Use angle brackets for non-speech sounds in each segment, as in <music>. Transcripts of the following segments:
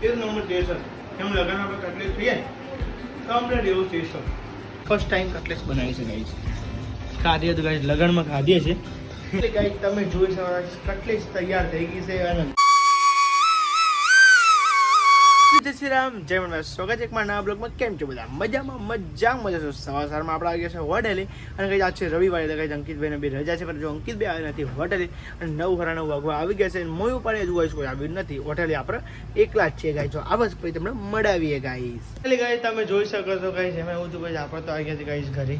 Number test હશે એમ લગન આપણે કટલેસ થઈએ તો આપણે એવું ટેસ્ટ હોય ફર્સ્ટ ટાઈમ કટલેસ બનાવી છે ગાઈસ. ખાધીએ તો ગાઈસ લગનમાં ખાધીએ છે એટલે ગાઈસ તમે જોઈ શકો કટલેસ તૈયાર થઈ ગઈ છે અને જય શ્રી રામ. જય મનવા સ્વાગત એક મારા નવા બ્લોગમાં. કેમ છો બધા? મજામાં મજા મજા છો સવાર સવારમાં આપણે આવી ગયા છે હોટેલે. અને કઈ આજે રવિવારે એટલે કઈ અંકિતભાઈને બી રજા છે, પણ જો અંકિતભાઈ આવ્યા નથી હોટેલે, અને નવ હરા નવ વાગવા આવી ગયા છે અને મોયું પણ હજુ કોઈ આવ્યું નથી. હોટેલે આપણે એકલા જ છીએ ગાય છો આવા પછી તમને મળાવીએ ગાઈશ એટલે ગાય તમે જોઈ શકો છો ગાઈસ એમાં એવું હતું પછી આપણે તો આવી ગયા છે ગાઈશ ઘરે.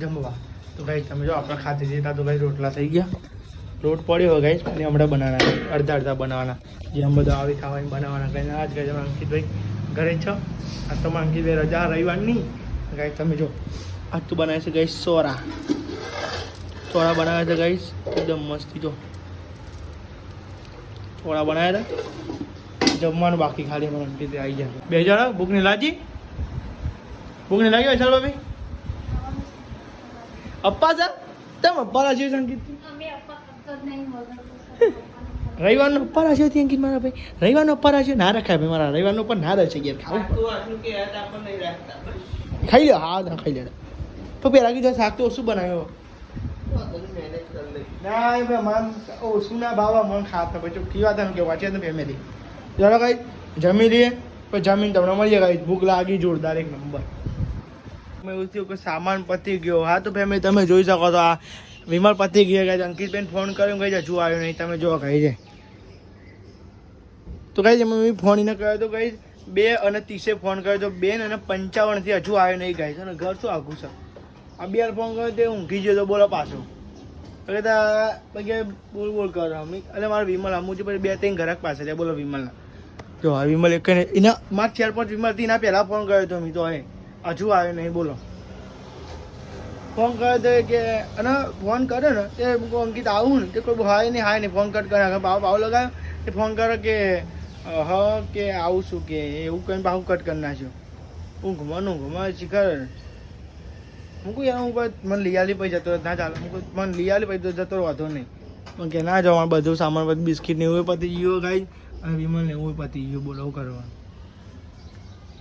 જમવા. તો ગાઈસ તમે જો આપણે ખાતી જતા તો ગાઈસ રોટલા થઈ ગયા. લોટ પડ્યો હોય ગાઈસ અને હમણાં બનાવવાના અડધા અડધા બનાવવાના. જે આમ બધા આવી ખાવાની બનાવવાના કઈ આજ ગાઈસ અમે અંકિતભાઈ ઘરે છો. આ તો અંકિતભાઈ રજા રવિવારની. ગાઈ તમે જો આજ તો બનાવે છે ગાઈસ સોરા. સોરા બનાવે છે ગઈ એકદમ મસ્તી જો. સોરા બનાવ્યા હતા જમવાનું બાકી ખાલી અમારે અંકિતભાઈ આવી જાય બે જણા, ભૂખની લાજી ભૂખની લાગી ચાલો ભાઈ અપ્પા સર તમે અપ્પા રાજી સંગીત રવિવારનો ઉપર હશે ત્યાં અંકિત મારા ભાઈ. રવિવારનો ઉપર હશે ના રખાય ભાઈ મારા. રવિવારનો ઉપર ના રહેશે યાર ખાવું ખાઈ લે હા ના ખાઈ લે તો પેલા કીધું શાક તો ઓછું બનાવ્યો? ના ભાઈ મન ઓછું ના ભાવા મન ખાતા પછી કીવા તમે કે વાંચે તો ફેમિલી ચાલો કઈ જમી લઈએ પછી જમીન તમને મળીએ કઈ ભૂખ લાગી જોરદાર એક નંબર. મેં એવું થયું કે સામાન પતી ગયો. હા તો ફેમિલી તમે જોઈ શકો તો આ વિમલ પતી ગયા ગયા અંકિતબેન ફોન કર્યો કહી હજુ આવ્યો નહીં. તમે જો કહી છે તો કઈ મેં ફોન એને કર્યો તો કહી બે અને ત્રીસે ફોન કર્યો તો બેન અને પંચાવનથી હજુ આવ્યો નહીં ગાય અને ઘર શું આઘું છે? આ બે ફોન કર્યો તે ઊંઘી ગયો તો બોલો પાછો. એટલે પછી બોલ બોલ, કરો. અમે એટલે મારો વિમલ અમુક પછી બે ત્રણ ઘરાક પાસે છે. બોલો વિમલના. જો વિમલ એક એના, મારે ચાર પાંચ વિમલથી એના પહેલાં ફોન કર્યો તો મેં તો હે હજુ આવ્યો નહીં, બોલો. ફોન કર્યો તો કે, અને ફોન કર્યો ને તે હું અંકિત આવું ને તે કોઈ હાય નહીં હાય નહીં, ફોન કટ કરે. ભાવ ભાવ લગાવ્યો તે ફોન કરો કે હ, કે આવું શું કે એવું કહીને ભાવ કટ કરી નાખ્યો. હું ઘુમાનું ઘુમા શિખર. કહું, યાર, હું બસ મને લઈ આલી પછી જતો ના, ચાલે. કહું, મને લઈ આલી પછી જતો વાંધો નહીં. પણ કે ના જવા બધું સામાન બધું બિસ્કિટ ને એવું પતી ગયું ગાઈ અને વિમલ ને એવું પતી ગયું બોલો કરવાનું.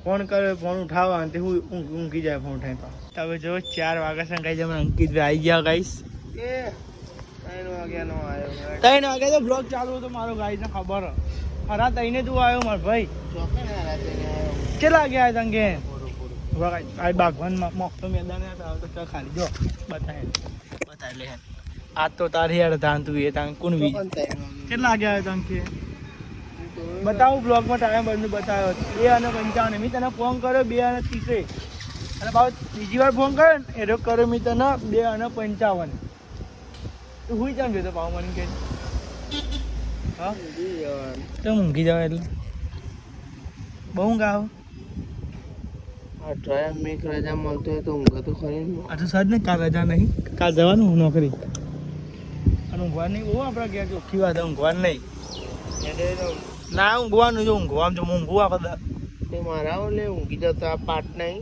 ફોન કર્યો ફોન ઉઠાવવા અને હું ઊંઘ જાય ફોન ઉઠાવી તમે જો ચાર વાગ્યા સંગાઈ ગાઈ જમે અંકિતભાઈ આવી ગયા ગાઈસ. કે ત્રણ વાગ્યાનો આવ્યો ત્રણ વાગે તો બ્લોગ ચાલુ હતો મારો ગાઈસ ને ખબર. ખરા તઈને તું આવ્યો માર ભાઈ. કેટલા ગયા આ બાગવાનમાં મોકતો મેદાન તો ખાલી. જો બતાય. બતાય લે. આ તો તારી યાર ધાન તું એ તાન કોણ કેટલા ગયા તને કે બતાવું બ્લોગમાં ટાઈમ બંધ બતાવ્યો બે અને પંચાવન. મેં તને ફોન કર્યો બે અને ત્રીસે. અને ભાવ બીજી વાર ફોન કર્યો ને એનો કર્યો મેં તને બે અને પંચાવન. તું હું જાવ તો ભાવ મને કે? હા? તો ઊંઘી જાવ એટલે. બહુ ગાવ અઠવાડિયા મેં રજા મળતો હોય તો ઊંઘ તો ખરી. આ તો ને કાલ રજા નહીં. કાલ જવાનું હું નોકરી. અને ઊંઘવાનું નહીં બહુ આપણા ગયા ચોખ્ખી વાત ઊંઘવાનું નહીં. ના ઊંઘવાનું જો ઊંઘવાનું જો ઊંઘવા બધા તે મારા ઓલે ઊંઘી જતો આ પાટ નહીં.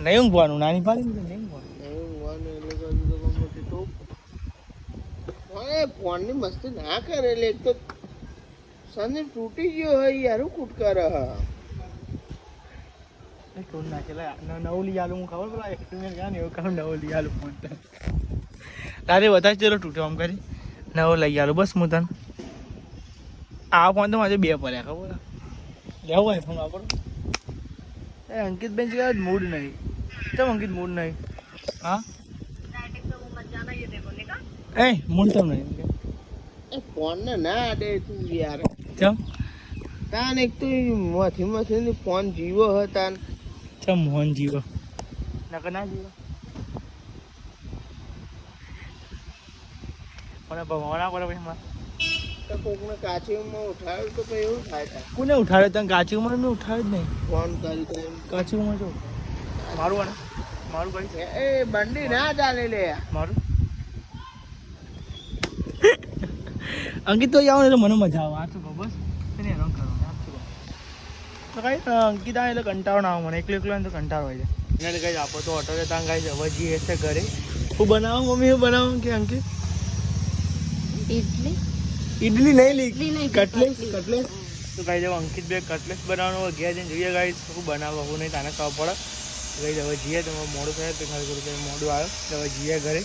નહીં ઊંઘવાનું નાની પાડી ને નહીં ઊંઘવાનું એટલે તો ગમે તે અરે ફોનની મસ્તી ના કરે એટલે એક તો સંદીપ તૂટી ગયો હોય યાર કૂટ કરે હા. કોણ નાખેલા નવું લઈ આલું હું ખબર પેલા એક્સપેરિમેન્ટ ગયા ને એવું કામ નવું લઈ આલું ફોન તારે વધારે ચલો તૂટ્યો આમ કરી. નવો લઈ આલું બસ હું તને. આ ફોન તો મારે બે પડ્યા ખબર લેવો હોય ફોન વાપરો. એ અંકિતબેન છે મૂડ નહીં. કેમ અંકિત મૂડ નહીં? હા? એ મૂડ તો નહીં. એ ફોન ને ના દે તું યાર. કેમ? તાન એક તો મથી મથી ફોન જીવો હ તાન. ચમ મોહન જીવો? નકર ના જીવો. મને ભવાના પડે પછી મારે. તો કોકને કાચીમાં ઉઠાવ્યું તો પછી એવું થાય. કોને ઉઠાડ્યો? તને કાચી ઉંમર મેં ઉઠાડ્યો જ નહીં. ફોન કરી કરી કાચી ઉંમર જો મારું આને? મારું ભાઈ એ બંડી ના ચાલે લે. મારું? અંકિત તો આવો ને એટલે મને મજા આવે. આ તો બસ એને હેરાન કરો તો કઈ અંકિત આવે એટલે કંટાળો ના આવે મને. એકલો એકલો તો કંટાળો હોય છે એને કઈ આપો તો ઓટો ત્યાં કઈ જવા જઈએ છે ઘરે. હું બનાવું મમ્મી હું બનાવું? કે અંકિત? ઇડલી ઇડલી નહીં લી ઇડલી નહીં, કટલેસ કટલેસ. તો ગાઈ હવે અંકિત બે કટલેસ બનાવવાનો ઘેર જઈને જોઈએ ગાઈ શું બનાવવા હું નહીં તાને ખબર પડે. ગઈ હવે જઈએ તો મોડું થયા તો ખાલી કરું મોડું આવ્યો હવે જઈએ ઘરે.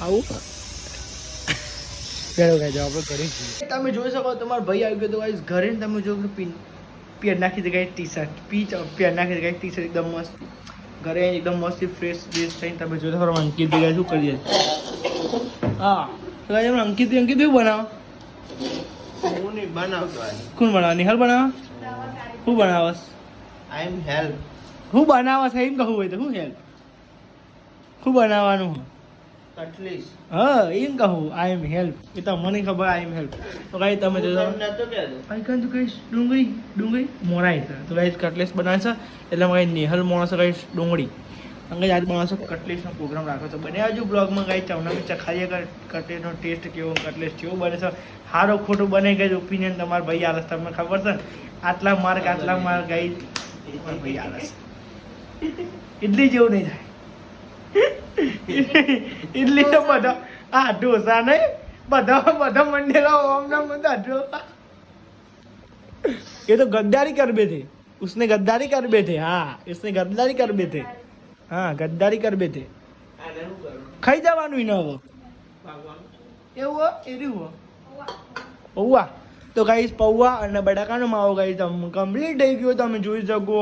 આવું. ચાલો ગાઈ જાઓ આપણે ઘરે જઈએ. તમે જોઈ શકો તમારો ભાઈ આવી ગયો તો ગાઈસ ઘરે તમે જો પિન પેર નાખી દે ટી શર્ટ પી પેર નાખી દે ટી શર્ટ એકદમ મસ્ત. ઘરે એકદમ મસ્ત ફ્રેશ બેસ થઈને તમે જોઈ શકો અંકિત ભાઈ શું કરીએ હા તો ગાઈ આપણે અંકિત અંકિત કેવું બનાવો. હું નહીં બનાવતો કોણ બનાવે? નિહાલ બનાવે? શું બનાવસ? આઈ એમ હેલ્પ હું બનાવસ એમ કહું હોય તો શું હેલ્પ શું બનાવવાનું? કટલીસ. હા એમ કહું. આઈ એમ હેલ્પ એ તો મને ખબર આઈ એમ હેલ્પ તો કાંઈ તમે જો ભાઈ કાંઈ તું કહીશ ડુંગળી ડુંગળી મોરાય છે. તો કાંઈ કટલેસ બનાવે છે. એટલે મારે નિહલ મોણસ કહીશ ડુંગળી. અંગે આજ માણસો કટલેસનો પ્રોગ્રામ રાખો છે બને આજુ બ્લોગમાં કાંઈ ચવના બી ચખાઈએ કર કટલેસનો ટેસ્ટ કેવો કટલેસ કેવો બને છે સારો ખોટું બને ગઈ ઓપિનિયન તમારા ભાઈ આલસ તમને ખબર છે ને? આટલા માર્ક આટલા માર્ક ગઈ તમારા ભાઈ આલસ ઇડલી જેવું નહીં થાય ઇડલી તો બધા આ ઢોસા નહીં બધા બધા મંડેલા ઓમ નામ બધા ઢોસા ये तो गद्दारी कर बैठे उसने गद्दारी कर बैठे हाँ इसने गद्दारी कर बैठे હા ગદ્દારી કર બે તે ખાઈ જવાનું ન હવે એવું એવું પૌવા. તો ગાઈસ પૌવા અને બટાકાનો માવો ગાઈસ કમ્પ્લીટ થઈ ગયો તમે જોઈ શકો.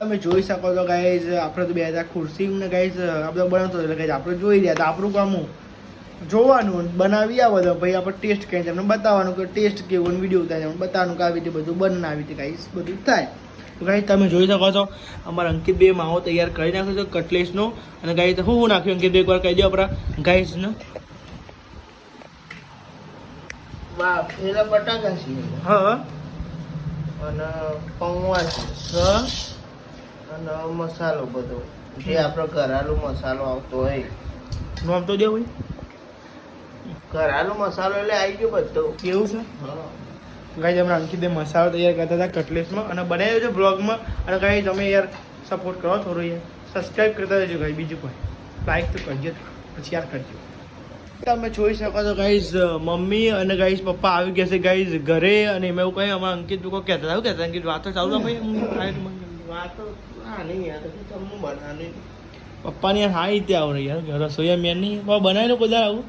તમે જોઈ શકો છો ગાઈસ આપણે તો બે હજાર ખુરશી ને ગાઈસ આપણે બનાવતો એટલે ગાઈસ આપણે જોઈ રહ્યા તો આપણું કામ જોવાનું બનાવી આવો તો ભાઈ આપણે ટેસ્ટ કરીને તમને બતાવવાનું કે ટેસ્ટ કેવું વીડિયો થાય બતાવવાનું કે આવી રીતે બધું બનાવી રીતે ગાઈસ બધું થાય. તો ગાઈ તમે જોઈ શકો છો અમારા અંકિત બે માવો તૈયાર કરી નાખ્યો છે કટલેસનો. અને ગાઈ હું હું નાખ્યું? અંકિત બે એકવાર કહી દો આપણા ગાઈસને બટાકા છે. હા. અને પૌવા છે. અને મસાલો બધો. જે આપણો ઘરાલો મસાલો આવતો હોય. નામ તો દે ભાઈ મસાલો એટલે આવી ગયો બધો. કેવું છે? ગાઈ અમે અંકિત મસાલો તૈયાર કરતા હતા કટલેસમાં અને બનાવ્યો છે બ્લોગમાં. અને ગાઈ તમે યાર સપોર્ટ કરો થોડો યાર. સબસ્ક્રાઈબ કરતા રહેજો ગાઈ બીજું કોઈ. લાઈક તો કરજો પછી યાર કરજો. તમે જોઈ શકો છો ગાઈઝ મમ્મી અને ગાઈઝ પપ્પા આવી ગયા છે ગાઈઝ ઘરે અને એમાં એવું કહે અમારા અંકિત લોકો કહેતા હતા. કહેતા અંકિત? વાતો ચાલુ ભાઈ વાતો હા, નહીં યાર, તો જમવું બનાવવાની પપ્પાની યાર હા રીતે આવડે યાર. રસોઈયા મેન નહીં. બનાવી લો બધા આવું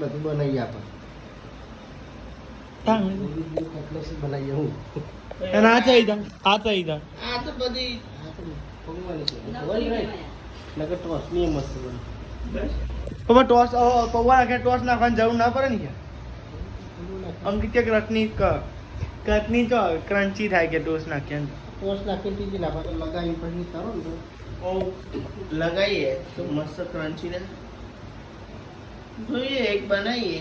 બધું બનાવી હું અને આ ચાહી દા આ જરૂર ના પડે ને કે અંકિત કે રટની કટની તો ક્રન્ચી થાય કે ટોસ નાખે ટોસ નાખી લગાવી પછી કરો લગાવીએ તો મસ્ત ક્રન્ચી રહે જોઈએ એક બનાવીએ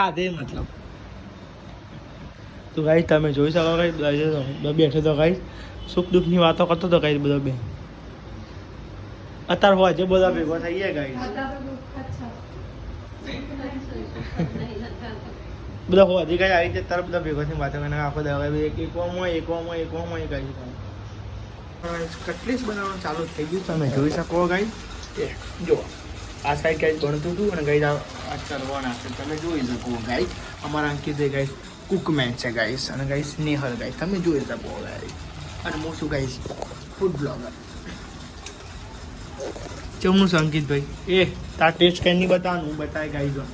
ખાધે મતલબ. તો ગાઈ તમે જોઈ શકો કઈ બેઠો તો ગાઈ સુખ દુઃખની વાતો કરતો તો કઈ બધો બે અત્યારે હોય છે બધા ભેગો થઈ ગયા ગાઈ બધા હોય જે કઈ આવી રીતે તાર બધા ભેગો થઈ વાતો કરીને આખો દવા એક એક વામ હોય એક વામ હોય એક વામ હોય ગાઈ કટલીસ બનાવવાનું ચાલુ થઈ ગયું. તમે જોઈ શકો ગાઈ જો આ સાઈડ ગાઈ ભણતું હતું અને ગાઈ આ ચરવાના છે. તમે જોઈ શકો ગાઈઝ અમારા અંકિત ગાઈસ કુકમેન છે ગાઈસ અને ગાઈસ નેહલ ગાઈસ તમે જોઈ શકો ગાઈસ અને હું છું ગાઈસ ફૂડ બ્લોગર ચમનું છે અંકિતભાઈ એ તાર ટેસ્ટ કઈ નહીં બતાવવાનું હું બતાય ગાઈ જો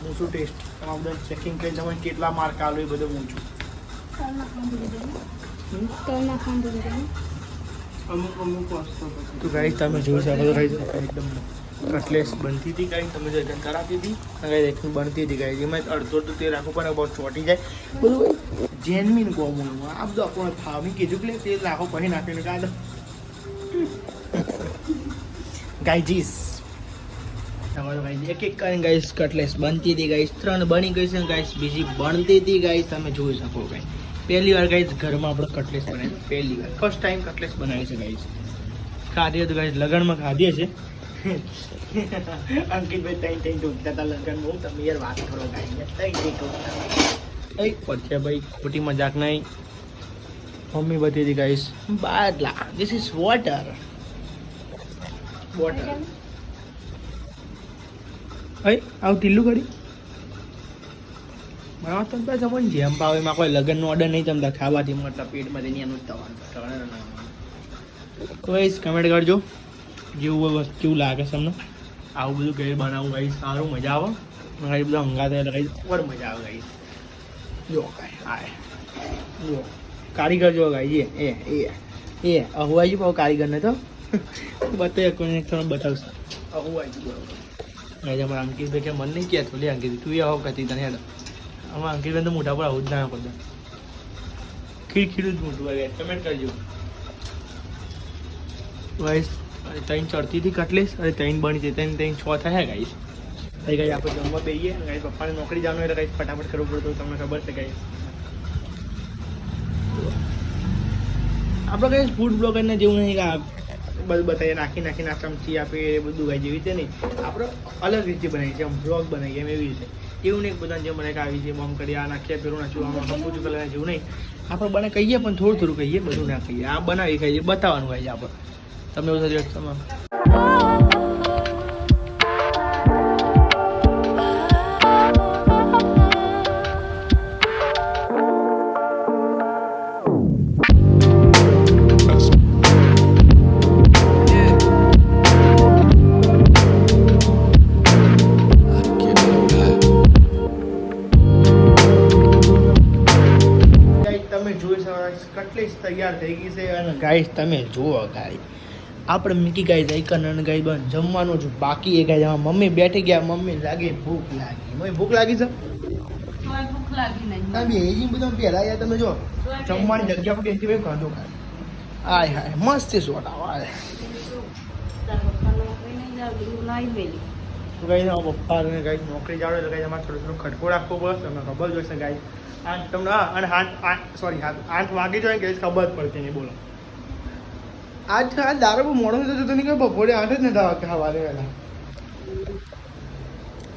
હું શું ટેસ્ટ તમારે બધા ચેકિંગ કરી તમે કેટલા માર્ક આલો એ બધું હું છું. અમુક અમુક વસ્તુ તો ગાઈસ તમે જોઈ શકો એકદમ કટલેસ બનતી હતી ગાઈસ તમે જે કરાતી હતી? અને ગાઈસ બનતી હતી ગાય એમાં અડધો તો તેલ રાખવું પડે બહુ ચોટી જાય. બધું જેનમીન કોમું આ બધું આપણને ફાવી કીધું કે તે તેલ નાખો પછી નાખીને કાઢો. ગાઈજીસ તમારો ગાઈસ એક એક કરીને ગાઈસ કટલેસ બનતી હતી ગાઈસ ત્રણ બની ગઈ છે ગાઈસ બીજી બનતી હતી ગાઈસ તમે જોઈ શકો ગાઈ પહેલી વાર ગાઈસ ઘરમાં આપણે કટલેસ બનાવી પહેલી વાર. ફર્સ્ટ ટાઈમ કટલેસ બનાવી છે ગાઈસ ખાધી તો ગાઈસ લગનમાં ખાધી છે અંકિતભાઈ તઈ તઈ ડૂબતા હતા બહુ તમે યાર વાત કરો ગાઈસ તઈ તઈ ડૂબતા એક પછી ભાઈ ખોટી મજાક નહીં મમ્મી બધી હતી ગાઈસ બાદલા ધીસ ઇઝ વોટર વોટર હઈ આવું ટીલું કરી હા તમે તમને જેમ ભાવે એમાં કોઈ લગ્નનો ઓર્ડર નહીં તમને ખાવાથી મતલબ પેટમાંથી નહીં એનું જ થવાનું તો ગાઈસ કમેન્ટ કરજો જેવું કેવું લાગે છે તમને આવું બધું ઘેર બનાવવું ગાઈસ. સારું મજા આવે. ગાઈસ બધું હંગાતે એટલે ગાઈસ. ઓર મજા આવે ગાઈસ. જો કાંઈ હાય જો કારીગર જો ગાઈ એ એ એ અહુવાઈ ગયું કારીગરને તો. <laughs> બતાવી કોઈને થોડું બતાવશે. અહુવાઈ ગયું બરોબર આજે અમારા અંકિતભાઈ કે મન નહીં કહેતો લે અંકિત તું આવો કહેતી તને હેડો. અમારા અંકિતભાઈ તો મોટા પર આવું જ ના કરતા. ખીરખીરું જ મોટું વાગે કમેન્ટ કરજો. ગાઈસ અને ત્રણ ચડતી હતી કટલેસ અને ત્રણ બની હતી ત્રણ ત્રણ, છ થયા ગાઈશ થઈ ગઈ આપણે જમવા બેહીએ ગાઈસ પપ્પાને નોકરી જવાનું એટલે ગાઈસ ફટાફટ કરવું પડતું તમને ખબર છે ગાઈસ આપણે કઈ ફૂડ બ્લોગરને જેવું નહીં કે બધું બતાવીએ, નાખી, નાખીને આ ચમચી આપીએ, એ બધું ગાય જેવી રીતે નહીં. આપણે અલગ રીતે બનાવીએ છીએ, આમ બ્લોગ બનાવીએ એમ એવી રીતે. એવું નહીં બધાને જેમ મને આવી છે બમ કરી આ નાખીએ, પેલું નાખ્યું આમાં હંપુચું કલર જેવું નહીં. આપણે બને કહીએ, પણ થોડું થોડું કહીએ, બધું ના કહીએ. આ બનાવી કહીએ બતાવવાનું હોય છે આપણે. તમે એવું થતું તમે જોઈ શકો કટલીસ તૈયાર થઈ ગઈ છે અને ગાઈસ તમે જુઓ ગાઈ આપણે મીકી ગાઈ જાય અને ગાય બન જમવાનું જ બાકી એ ગાય. જવા મમ્મી બેઠી ગયા. મમ્મી લાગે ભૂખ લાગી. મમ્મી ભૂખ લાગી છે? ભૂખ લાગી નહીં. તમે એ બધા પહેલા યાર તમે જો જમવાની જગ્યા પર બેસી ભાઈ કાંદો ખાય આય હાય મસ્ત પપ્પા મેલી. તો ગાઈ અને ગાઈ નોકરી જાવ એટલે ગાઈ તમારે થોડું થોડું ખટકો રાખવો પડે તમને ખબર જોઈશે ગાઈ આઠ તમને અને આઠ આઠ સોરી આઠ વાગી જોઈએ કે ખબર પડતી નહીં બોલો. આજ આ દારૂ મોડો થતો જતો નહીં બપોરે આઠ જ નતા આવતા સવારે વહેલા.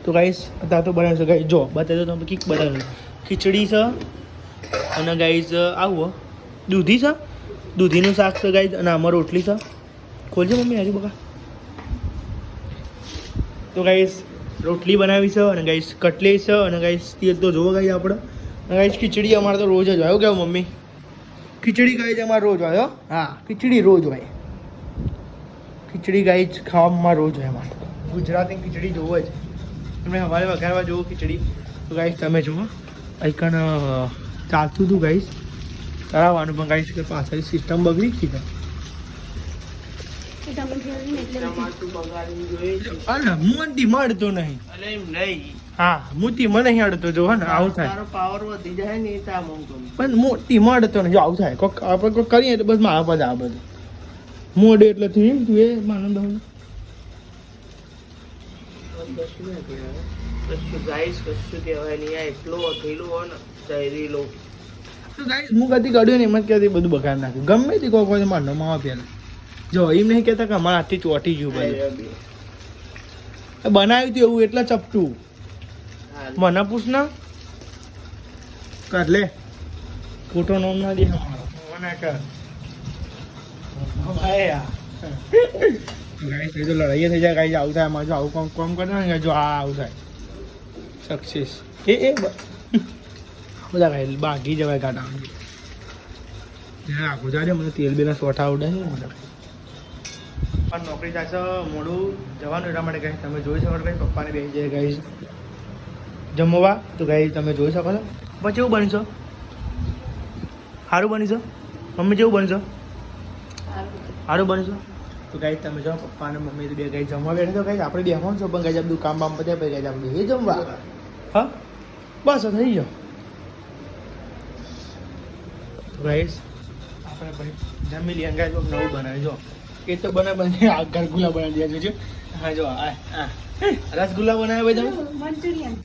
તો ગાઈસ અત્યારે તો બનાવશે ગાઈ જો, બતાવી દો તમે કીક બનાવ્યું ખીચડી છે અને ગાઈસ આવું દૂધી છે? દૂધીનું શાક છે ગાઈસ અને આમાં રોટલી છે. ખોલજો મમ્મી, હજી બકા. તો ગાઈસ રોટલી બનાવી છે અને ગાઈસ કટલી છે અને ગાઈસ તેલ તો જોવો ગાઈ આપણે. ગાઈસ ખીચડી અમારે તો રોજ જ આવ્યો કેવું, મમ્મી? ખીચડી ગાય છે અમારે રોજ હોય હા. ખીચડી રોજ હોય. ખીચડી ગાય જ ખાવામાં રોજ હોય અમારે. ગુજરાતી ખીચડી જોવો જ. તમે અમારે વઘારવા જોવો ખીચડી. તો ગાઈશ તમે જુઓ. અહીંકન ચાલતું હતું ગાઈશ કરાવવાનું પણ ગાઈશ કે પાછળ સિસ્ટમ બગડી ગઈ છે. મળતો નહીં. નહીં. હા મોટી મને અહીં અડતો જો હે ને આવું થાય. તારો પાવર વધી જાય ને તા મન ગમે પણ મોટી મળતો ને જો આવું થાય. કોક આપણે કોક કરીએ તો બસ મારા પર આ બધું. મોડે એટલે તું એ કશું ના કહેવાય. કશું ગાઈસ કશું કહેવાય નહીં. આ એટલો અઘેલું હોય ને ઝેરીલો તો ગાઈસ? હું કદી કાઢ્યો નહીં એમ જ કહેતી બધું બગાડ નાખ્યું. ગમે તે કોઈ કોઈ માનો માં પેલા જો એમ નહીં કહેતા કે અમારા હાથથી ચોટી ગયું બધું. બનાવ્યું હતું એવું એટલે ચપટું. મને પૂછ ના. કર લે. ખોટો નામ ના દે. મને કર. ભાઈ <laughs> યાર ગાઈસ એ તો લડાઈ થઈ જાય. ગાઈસ આવું થાય. આમાં જો આવું કામ કામ કરે ને જો આ આવું થાય. સક્સેસ એ એ <laughs> બધા ગાઈ બાકી જવાય ગાડા. આખું જાય મને તેલ બેના સોઠા આવડે છે મને. પણ નોકરી જશે મોડું જવાનું એટલા માટે ગાઈસ. તમે જોઈ શકો ગાઈસ પપ્પાને બેસી જાય ગાઈસ. જમવા? તો ગાઈ તમે જોઈ શકો છો. પછી કેવું બનશો. સારું બનશો. મમ્મી જેવું બનશો. સારું સારું બનશો. તો ગાઈ તમે જાઓ પપ્પા અને મમ્મી તો બે ગાઈ જમવા બેઠે તો ગાઈ આપણે બેસવાનું છો. પણ ગાઈ બધું કામ બામ પત્યા પછી ગાઈ આપણે એ જમવા. હા? બસ હવે થઈ જાઓ ગાઈસ આપણે ભાઈ જમી લઈએ. ગાઈ નવું બનાવી. જો એ તો બને બને આ ગરગુલા બનાવી દીધા જોજો હા જો આ આ. રસગુલ્લા બનાવ્યા ભાઈ તમે? મંચુરિયન મંચુરિયન.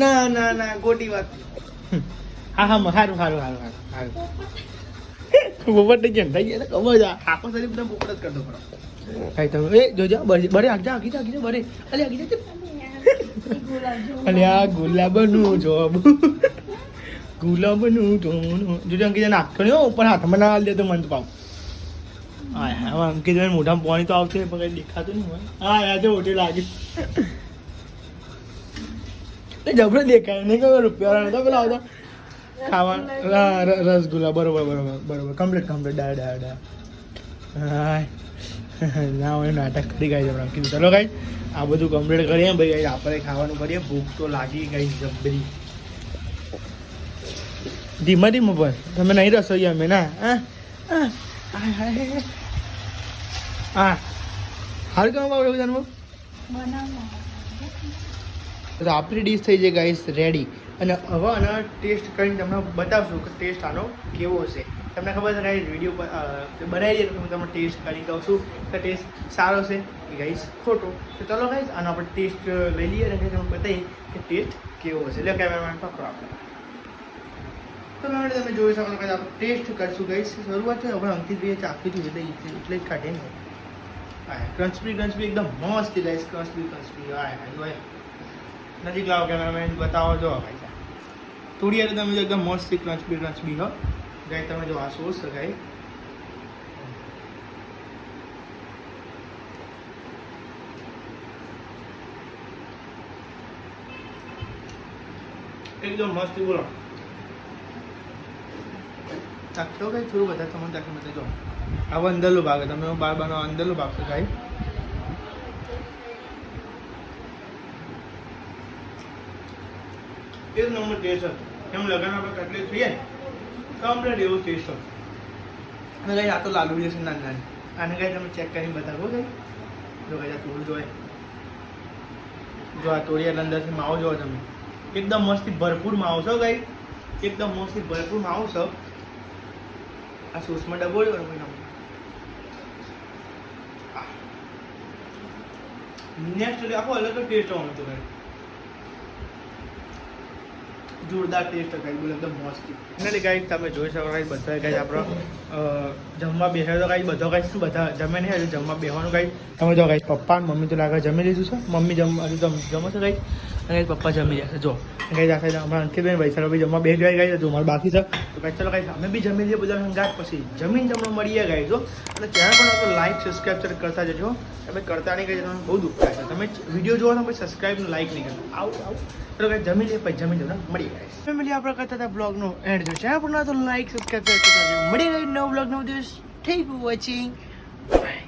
ના ના ના ગોટી વાત. હા હા સારું સારું સારું સારું ગયા ને, થઈ ગયા ખબર છે આખો શરીર બધા પોપટ જ કરતો પડો કાંઈ તમે એ જોજો બરે આગજા આગી જા આગી જા બરે. અલે આગી જા અલે આ ગુલાબનું જોબ. ગુલાબનું ટોનું જોજો અંકિત નાખતો નહીં ઉપર હાથમાં ના હાલ દે તો મન પાવ. હા હા અંકિત મોઢામાં પાણી તો આવશે પણ દેખાતું નહીં હોય. હા તો ઓટી લાગી. જબરો દેખાય નહીં, ખબર, રૂપિયા તો પેલા આવતો. ખાવા રસગુલ્લા, બરોબર બરોબર બરોબર. કમ્પ્લીટ કમ્પ્લીટ ડા ડા ડા. ના હોય, નાટક કરી ગાઈ હમણાં. કીધું, ચલો ગાઈ આ બધું કમ્પ્લીટ કરીએ. ભાઈ આપણે ખાવાનું કરીએ. ભૂખ તો લાગી ગઈ જબરી. ધીમા ધીમા પર તમે નહીં રસોઈ અમે, ના? હા? હા? હાર કામ આવે બધાનું તો આપણી ડીશ થઈ જાય ગાઈસ રેડી અને હવે આનો ટેસ્ટ કરીને તમને બતાવશું કે ટેસ્ટ આનો કેવો હશે તમને ખબર છે ગાઈસ વીડિયો બનાવી દઈએ તો હું તમને ટેસ્ટ કરી કહું છું કે ટેસ્ટ સારો છે. કે ગાઈસ ખોટો. તો ચલો ગાઈસ આનો આપણે ટેસ્ટ લઈ લઈએ અને તમને બતાવીએ કે ટેસ્ટ કેવો હશે એટલે કેમેરામેન પકડો આપણે. તો મેં તમે જોઈ શકો કે આપણે ટેસ્ટ કરશું ગાઈસ શરૂઆત છે હવે અંકિતભાઈએ ચાખી હતું એટલે જ કાઢે ને. હા ક્રન્ચબી ક્રન્ચબી એકદમ મસ્ત ગાઈસ ક્રન્ચબી ક્રન્ચબી હા હા નજીક લાવો કેમેરામેન બતાવો જો. ભાઈ સાહેબ થોડી વાર તમે એકદમ મસ્ત ક્રન્ચબી બી હો. ગાય તમે જો આ સોસ છે એકદમ મસ્ત, બોલો. ચાખો કઈ થોડું બધા તમને ચાખી મને જો. આવો અંદરલો ભાગ, તમે બાર બારનો અંદરલો ભાગ છે ગાઈ એક નંબર ટેસ્ટ હતો એમ લગન આપણે કટલેટ થઈએ કમ્પ્લેટ એવો ટેસ્ટ હતો અને કઈ આ તો લાલુ છે નાની નાની આને કઈ તમે ચેક કરીને બતાવો કઈ જો કઈ તોડું જોય જો આ તોડી એટલે અંદરથી માવો જોવો તમે. એકદમ મસ્તી ભરપૂર માવો છો કઈ એકદમ મસ્તી ભરપૂર માવો છો. આ સોસમાં ડબો જો નેક્સ્ટ આખો અલગ ટેસ્ટ આવવાનો હતો કઈ જોરદાર ટેસ્ટ કઈ બોલે એકદમ મસ્તી. એટલે ગાઈ તમે જોઈ શકો ગાઈ બધા ગાઈ આપણો જમવા બેસાય તો કાંઈ બધો ગાઈ બધા જમે નહીં, હજુ જમવા બેસવાનું ગાઈ તમે જો ગાઈ પપ્પા અને મમ્મી તો લાગે જમી લીધું છે. મમ્મી જમ, હજુ જમો છો ગાઈ અને પપ્પા જમી જશે જો. ગાઈ આ અમારા અંકિતભાઈ વૈશાલો બી જમવા બે ગાઈ ગાઈ તો મારે બાકી છે. તો કાંઈ ચલો કાંઈ અમે બી જમી લઈએ બધા હંગાત પછી જમીન જમણો મળીએ ગાઈ જો અને ચેનલ પણ તો લાઈક સબસ્ક્રાઈબ કરતા જજો. તમે કરતા નહીં તમને બહુ દુઃખ થાય છે. તમે વીડિયો જોવો તો પછી સબસ્ક્રાઈબ લાઈક નહીં કરતા. આવું આવું. ચલો ગાઈ જમી લે, પછી જમી જમણા મળી જાય. ફેમિલી આપણે કરતા હતા બ્લોગનો એન્ડ જો ચેનલ પર તો લાઈક સબસ્ક્રાઈબ કરતા મળી ગઈ નવો બ્લોગ નવો દિવસ થેન્ક યુ વોચિંગ બાય